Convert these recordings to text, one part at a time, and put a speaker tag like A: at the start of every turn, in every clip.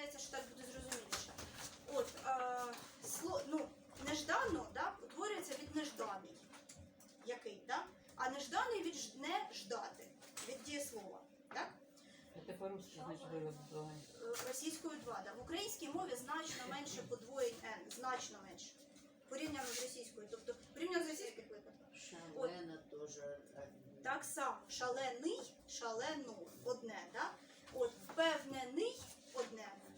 A: здається, що так буде зрозуміліше. От, е, сло, ну, неждано да, утворюється від нежданий. Який, да? А нежданий від ж- не ждати, від дієслова. Так?
B: Это по-русски, значит, было бы благо.
A: Е, Російською 2, да. В українській мові значно менше подвоєнь N, значно менше. Порівняно з російською. Тобто, порівняно з російською випадком.
C: Шалена тоже.
A: Так само шалений, шалену одне, да? От впевнений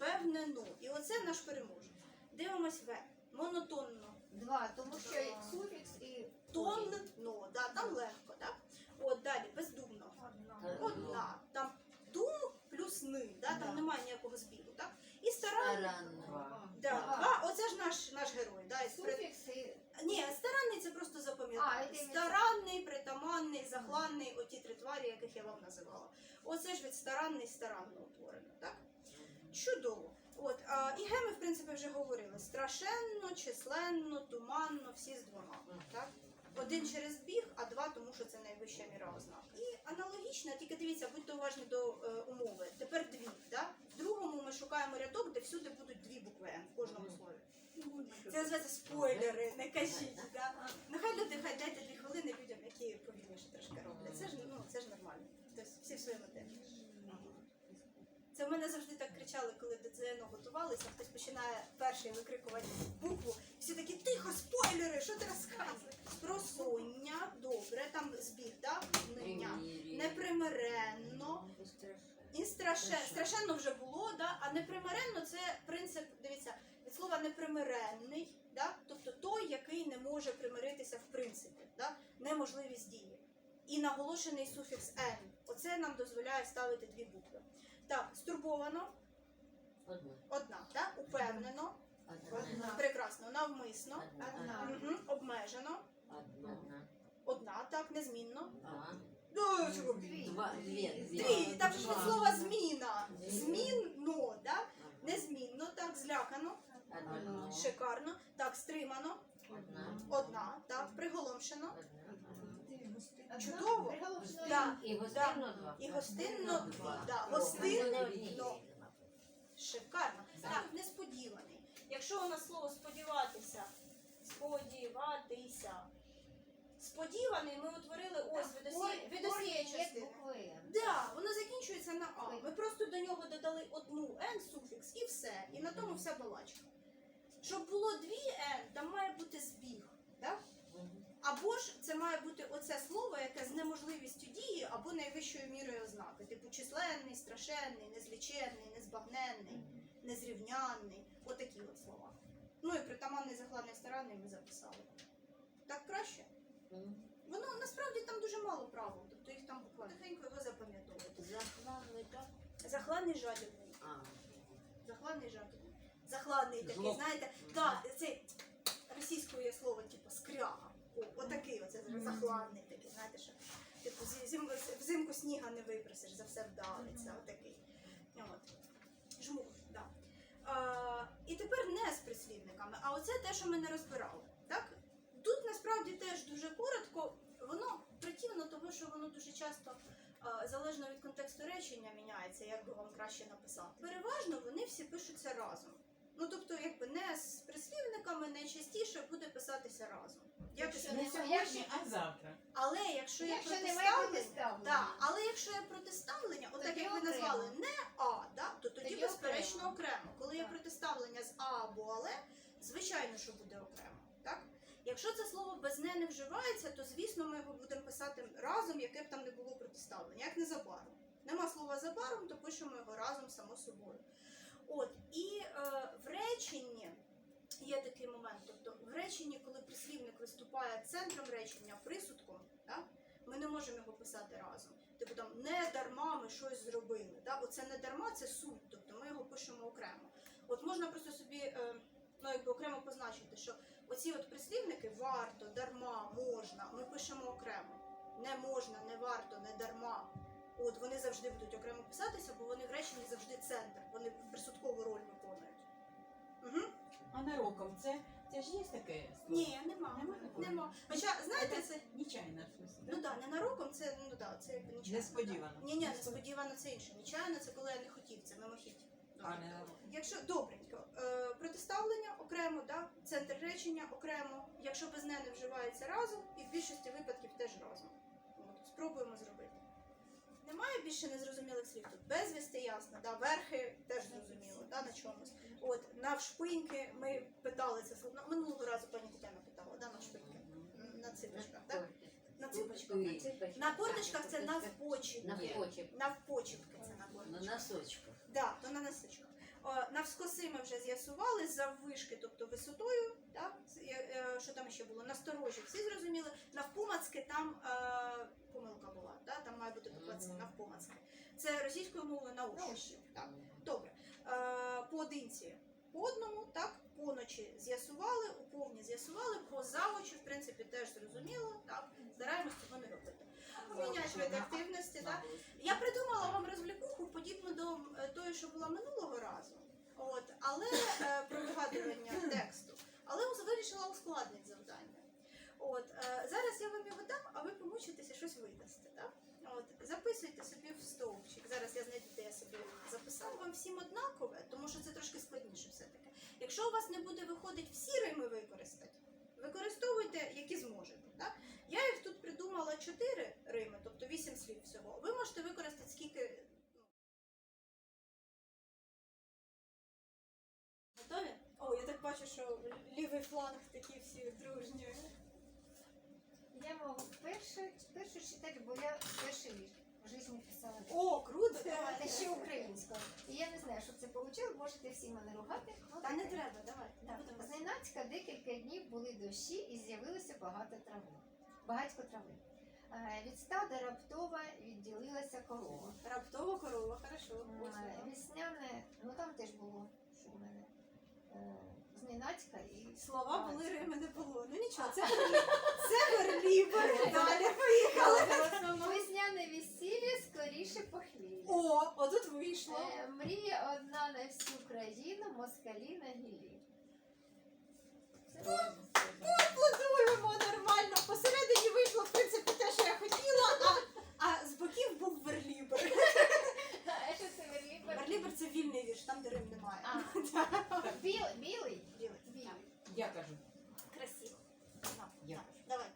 A: одне, впевнену. І оце наш переможний. Дивимось В. Монотонно.
D: Два, тому що і суфікс і
A: Тонно, да, там легко, так? От далі, бездумно. Одна. Там дум плюс ни, да? там
D: Да.
A: немає ніякого збігу, так? І старанно.
C: Старанно.
A: Да.
D: Ага.
A: А, оце ж наш, наш герой. Да? із
D: суфікс і
A: Ні, старанний це просто
D: А,
A: запам'ятати.
D: це він-
A: Старанний, притаманний, захланний, оті три тварі, яких я вам називала. Оце ж від старанний старанно утворено, так? Чудово. От, а, і геми, в принципі, вже говорили. Страшенно, численно, туманно, всі з двома. Так? Один через біг, а два, тому що це найвища міра ознак. І аналогічно, тільки дивіться, будьте уважні до е, умови. Тепер дві. Да? В другому ми шукаємо рядок, де всюди будуть дві букви Н в кожному слові. Це називається спойлери, не кажіть. Да? Нехай люди хай дайте дві хвилини людям, які повільніше трошки роблять. Це ж ну це ж нормально. Тобто всі в своєму Це в мене завжди так кричали, коли до ЗНО готувалися. Хтось починає перший викрикувати букву. Всі такі тихо, спойлери, що ти розказуєш? Просоння, добре, там збіг, да? Ниня. Непримиренно. І страшенно, страшенно вже було, да? а непримиренно це принцип, дивіться, від слова непримиренний, да? тобто той, який не може примиритися в принципі, да? неможливість дії. І наголошений суфікс «н». Оце нам дозволяє ставити дві букви. Так, стурбовано,
C: Одна.
A: одна, так? упевнено,
C: Одна.
A: прекрасно, навмисно,
D: одна.
A: Мгм, обмежено,
C: Одна.
A: одна, так, незмінно.
C: Два.
A: Ну, чого?
D: Дві.
C: Два. Две.
A: Дві, там же ж від слова зміна. Змінно?
C: Ага.
A: Незмінно, так, злякано,
C: Одна.
A: шикарно, так, стримано,
C: Одна.
A: одна, так, приголомшено,
C: Одна.
A: Чудово. Да.
B: И гостино два.
A: і гостинно дві, да, гостинно, шикарно. Так, несподіваний. Якщо у нас слово сподіватися, сподіватися. Сподіваний ми утворили ось від частини.
D: букви.
A: Да, воно закінчується на А. Ми просто до нього додали одну N суфікс і все. І на тому вся балачка. Щоб було дві N, там має бути збіг. Да? Або ж це має бути оце слово, яке з неможливістю дії, або найвищою мірою ознаки. Типу численний, страшенний, незліченний, незбагненний, незрівнянний. Отакі от слова. Ну і притаманний, захладний, старанний ми записали. Так краще? Воно насправді там дуже мало правил, тобто їх там буквально тихенько його запам'ятовувати.
C: Захланный так?
A: Захладний жадібний.
C: А.
A: Захладний жадібний. Захладний такий, знаєте, так, це російською є слово, типу, скряга. Отакий оце захладний такий, знаєте, що типу взимку сніга не випросиш, за все вдавиться, отакий. От. Жмур, так. А, і тепер не з прислівниками, а оце те, що ми не розбирали. Так? Тут насправді теж дуже коротко, воно противно, тому що воно дуже часто залежно від контексту речення міняється, як би вам краще написати. Переважно вони всі пишуться разом. Ну тобто, якби не з прислівниками найчастіше буде писатися разом. Якось
D: Якщо
B: Не сьогодні, а завтра.
A: але якщо є
D: Якщо немає
A: протиставлення,
D: протиставлення.
A: да, але якщо є протиставлення, отак
D: Тоді
A: як ви
D: окремо.
A: назвали не А, да, то тоді,
D: Тоді
A: безперечно
D: окремо.
A: окремо. Коли є
D: Так.
A: протиставлення з А або але, звичайно, що буде окремо. Так? Якщо це слово без не не вживається, то звісно ми його будемо писати разом, яке б там не було протиставлення, як незабаром. Нема слова забаром, то пишемо його разом само собою. От, і е, в реченні є такий момент. Тобто в реченні, коли прислівник виступає центром речення, присудком, да, ми не можемо його писати разом. Типу там не дарма ми щось зробили. Да? Оце не дарма, це суть, тобто ми його пишемо окремо. От можна просто собі е, ну, якби окремо позначити, що оці от прислівники варто, дарма, можна, ми пишемо окремо. Не можна, не варто, не дарма. От вони завжди будуть окремо писатися, бо вони в реченні завжди центр, вони присудкову роль виконують. Угу.
B: А нароком це, це ж є таке слово?
A: Ні, нема.
B: Нема такого?
A: Нема. Хоча, знаєте, це.
B: Нечайно, в смысле.
A: Ну так, ненароком це ну да, це якби нечайно.
B: Несподівано.
A: Ні, ні, несподівано це інше. Нечайно це коли я не хотів, це мимохідь.
B: А
A: Якщо добренько, е, протиставлення окремо, да? центр речення окремо, якщо без не вживається разом, і в більшості випадків теж разом. От, спробуємо зробити. Немає більше незрозумілих слів тут. Безвісти ясно, да? верхи теж зрозуміло, да? на чомусь. От, навшпиньки ми питали це слово. Ну, Минулого разу пані Тетяна питала, да? навшпиньки. На ципочках, так? На ципочках. На порточках це навпочіпки.
C: Навпочіп.
A: Навпочіпки це на
C: На
A: порточках.
C: носочках.
A: Да, то на носочках. О, Навскоси ми вже з'ясували заввишки, тобто висотою, так? Е, е, що там ще було? Насторожі, всі зрозуміли. Навпомацьки там е, помилка була, да? там має бути
C: Мгм.
A: навпомацьки. Це російською мовою на ощупь. Так. Добре. Е, поодинці по одному, так, поночі з'ясували, у повні з'ясували, по завочі, в принципі, теж зрозуміло, так, стараємось цього не робити. Міняють вид активності, так. Я придумала вам розвлікуху, подібну до е, тої, що була минулого разу. От, але е, про вигадування тексту. Але вирішила ускладнити завдання. От, е, зараз я вам його дам, а ви помучитеся щось видасте. Так? От, записуйте собі в стовпчик. Зараз я знайду, де я собі записала вам всім однакове, тому що це трошки складніше все-таки. Якщо у вас не буде виходить всі рими використати, використовуйте, які зможете. Так? Я їх тут придумала чотири рими, тобто вісім слів всього. Ви можете використати скільки. ну. Готові? О, я так бачу, що лівий фланг такі всі дружні.
D: Я перше, першу читати, бо я перший вірш в житті писала.
A: О, круто!
D: Давайте ще українською. І я не знаю, що це вийшло, можете всі мене ругати. Ну,
A: Та не треба, давай.
D: Так,
A: будемо.
D: зненацька декілька днів були дощі і з'явилося багато трави. Багатько трави. Е, Від стада раптово відділилася корова.
A: Раптово корова, хорошо.
D: Е, Весняне, ну там теж було, що в мене. е, Зненацька і
A: Слова були, рими не було. Ну нічого, це верлібер. Це верлібер. Далі поїхали.
D: Весняне весілля скоріше похмілля.
A: О, отут вийшло.
D: Е, Мрія одна на всю країну, москалі на гілі.
A: Аплодуємо нормально. Посередині вийшло, в принципі, те, що я хотіла, а, а з боків був верлібер.
D: А що це верлібер?
A: Верлібер це вільний вірш, там де рим немає.
D: А, біл, білий?
A: Білий.
D: Білий.
B: Я кажу,
A: Красиво. На,
B: Я.
A: Давай.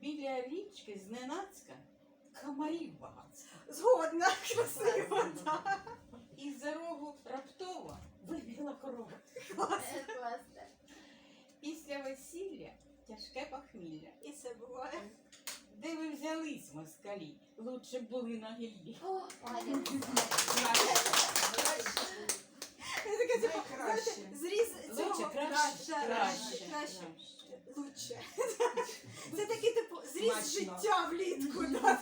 B: біля річки зненацька комарів багато.
A: Згодна. Красиво, так.
B: І за рогу раптово вибігла корова.
D: Е, Класно.
B: Після весілля тяжке похмілля.
A: І це буває.
B: Де ви взялись, москалі? Лучше б були на гіллі.
D: О,
A: Це таке, типу, знаєте, зріз цього
B: Лучше, краще, краще,
A: краще. Лучше. Це такий, типу, зріз
E: Смачно.
A: життя влітку. да.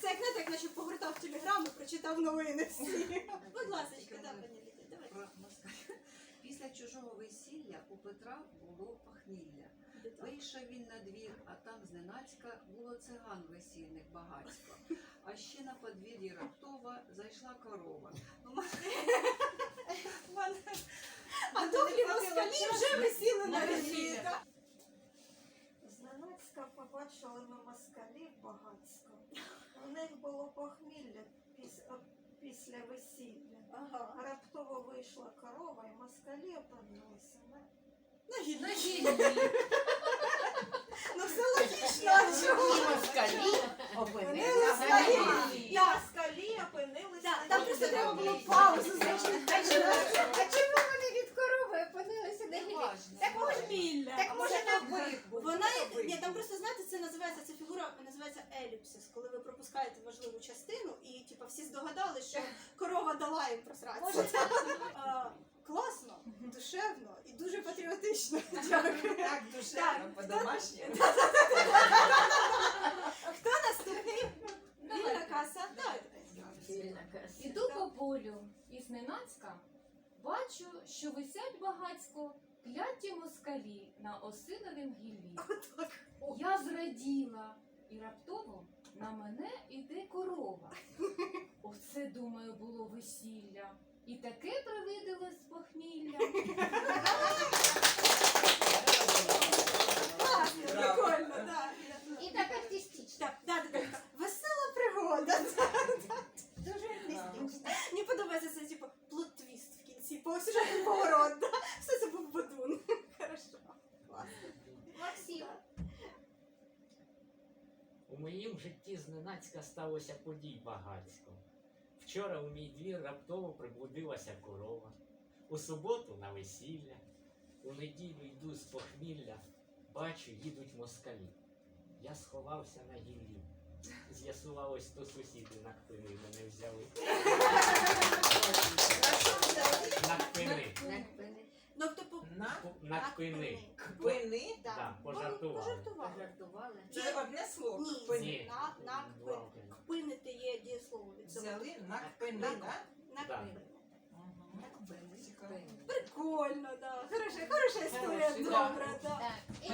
A: Це як знаєте, як наче погортав телеграму, прочитав новини всі. Будь ласка, да, пані Лідія, давай.
E: Про Москаль. Після чужого весілля у Петра було похмілля. Вийшов він на двір, а там зненацька було циган весільних багатько. А ще на подвір'ї раптово зайшла корова. Ну,
A: А добрі москалі вже висіли на
B: На весілля.
F: Зненацька побачили ми москалів багатсько. У них було похмілля після, після весілля. Раптово вийшла корова, і москалі опинилися. На-
A: гіллі. Ну все логічно, а чого?
B: І москалі опинилися на
A: москалі.
B: гіллі.
F: І москалі опинилися.
A: Так,
F: на
A: Там просто треба було паузу зробити.
D: А чому, вони від корови опинилися на гілі? Так може, так може
E: може навпаки
A: Вона ні, там просто знаєте, це називається ця фігура називається еліпсис, коли ви пропускаєте важливу частину, і типу, всі здогадались, що корова дала їм просратися. Класно, душевно і дуже патріотично. Дякую.
E: Так, душевно, по-домашньому.
A: Хто наступний? Вільна каса.
G: Іду по полю і зненацька бачу, що висять багацько кляті москалі на осиновім гіллі. Я зраділа, і раптово на мене іде корова. Оце, думаю, було весілля. І таке похмілля.
A: Класно, прикольно, так.
D: І так артистично.
A: Так, да, да, да. Весела пригода.
D: Дуже артистично.
A: Мені подобається це, типу, плот по сюжетний поворот. Да? Все це був бадун. Хорошо. Класно.
D: Максим.
H: У моїм житті зненацька сталося подій багатько. Вчора у мій двір раптово приблудилася корова. У суботу на весілля. У неділю йду з похмілля, бачу, їдуть москалі. Я сховався на гіллі. З'ясувалось, то сусіди на кпини мене взяли. На кпини.
A: Ну, типу,
B: На
H: На кпини.
B: кпини.
A: Да.
H: Да, пожартували.
A: Пожартували.
E: Жартували.
B: Це одне слово.
A: Ні,
B: Кпини.
H: Ні.
A: на, на
H: Два
A: кпини. Кпинити є дієслово від цього.
B: Взяли на кпини, так?
A: На
H: Да.
A: кпини. Прикольно, да. Хороша, хороша історія,
B: Хороший,
A: добра, да.
D: Так. І